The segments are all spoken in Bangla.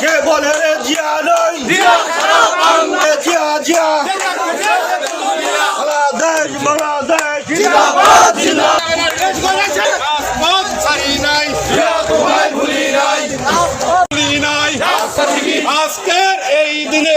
কে বলে রে জিয়া নই জিয়া নাই আজকের এই দিনে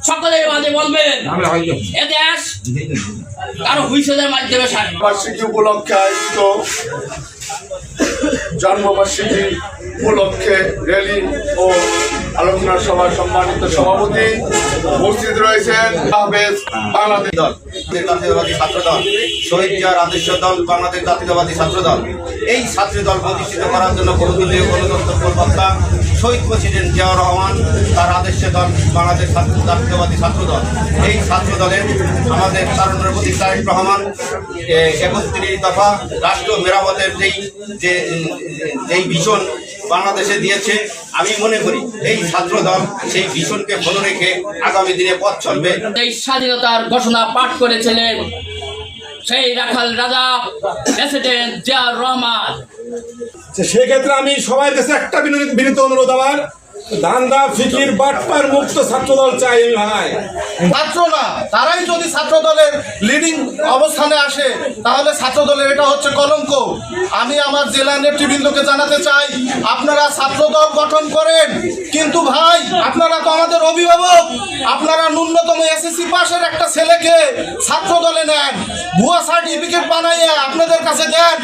সকলের মাঝে বলবেন ইতিহাস কারও হুইসেলের মাধ্যমে বার্ষিকী উপলক্ষে আয়োজিত জন্মবার্ষিকী উপলক্ষে র্যালি ও আলোচনা সভার সম্মানিত সভাপতি উপস্থিত রয়েছেন বাংলাদেশ দল জাতীয়তাবাদী ছাত্র দল শহীদ জিয়ার আদর্শ দল বাংলাদেশ জাতীয়তাবাদী ছাত্র দল। এই ছাত্র দল প্রতিষ্ঠিত করার জন্য বহুদলীয় গণতন্ত্র প্রবক্তা শহীদ প্রেসিডেন্ট জিয়াউর রহমান তার আদর্শ দল, বাংলাদেশ ছাত্র জাতীয়তাবাদী ছাত্র দল এই ছাত্র দলের আমাদের তারুণের প্রতি তারেক রহমান একত্রিশ দফা রাষ্ট্র মেরামতের যেই, যে, যেই ভীষণ বাংলাদেশে দিয়েছে, আমি মনে করি এই ছাত্র দল সেই ভীষণকে ফলো রেখে আগামী দিনে পথ চলবে। এই স্বাধীনতার ঘোষণা পাঠ করেছিলেন সেই রাখাল রাজা সেক্ষেত্রে আমি সবাই কাছে একটা বিনীত অনুরোধ আমার। দান্দা ফিকির বাটপার মুক্ত ছাত্রদল চাই আমি ভাঙায় ছাত্ররা তারাই যদি ছাত্র দলের লিডিং অবস্থানে আসে, তাহলে ছাত্র দলের এটা হচ্ছে কলঙ্ক। আমি আমার জেলা নেতৃবৃন্দকে জানাতে চাই, আপনারা ছাত্র দল গঠন করেন। কিন্তু ভাই, আপনারা তো আমাদের অভিভাবক। আপনারা ন্যূনতম এসএসসি পাশের একটা ছেলেকে ছাত্র দলে নেন, ভুয়া সার্টিফিকেট বানাইয়া আপনাদের কাছে দেন,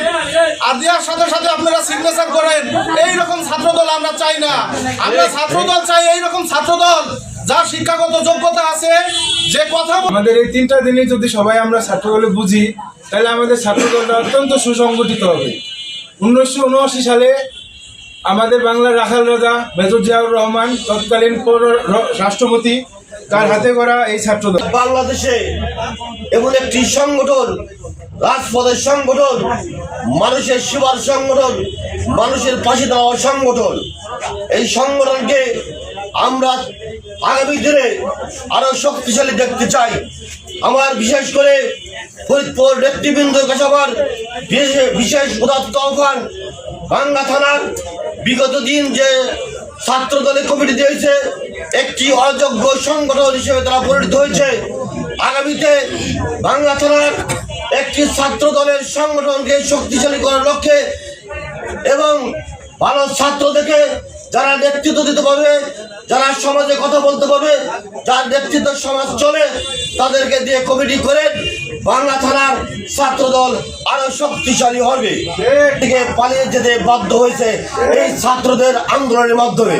আর দেওয়ার সাথে সাথে আপনারা সিগনেচার করেন এই রকম ছাত্র দল আমরা চাই না। আমরা ছাত্র দল চাই এই রকম ছাত্র দল যার শিক্ষাগত যোগ্যতা আছে যে কথা আমাদের এই তিনটা দিনে যদি সবাই আমরা ছাত্রদলে বুঝি তাহলে আমাদের ছাত্রদলটা অত্যন্ত সুসংগঠিত হবে। উনিশশো উনআশি সালে আমাদের বাংলার রাখাল রাজা মেজর জিয়াউর রহমান তৎকালীন রাষ্ট্রপতি তার হাতে করা এই ছাত্রদল। বাংলাদেশে এমন একটি সংগঠন রাজপথের সংগঠন মানুষের সেবার সংগঠন মানুষের পাশে দেওয়ার সংগঠন। এই সংগঠনকে আমরা আগামী দিনে আরও শক্তিশালী দেখতে চাই। আমার বিশেষ করে ফরিদপুর নেতৃবৃন্দের কাছে আমার বিশেষ- পদার্থ আহ্বান, বাংলা থানার বিগত দিন যে ছাত্র দলের কমিটি দিয়েছে, একটি অযোগ্য সংগঠন হিসেবে তারা পরিণত হয়েছে। আগামীতে বাংলা থানার একটি ছাত্র দলের সংগঠনকে শক্তিশালী করার লক্ষ্যে এবং ভালো ছাত্র দেখে যারা নেতৃত্ব দিতে পারবে, যারা সমাজে কথা বলতে পারবে, যার নেতৃত্ব সমাজ চলে, তাদেরকে দিয়ে কমিটি করে বাংলা থানার ছাত্রদল আরও শক্তিশালী হবে। পালিয়ে যেতে বাধ্য হয়েছে এই ছাত্রদের আন্দোলনের মাধ্যমে।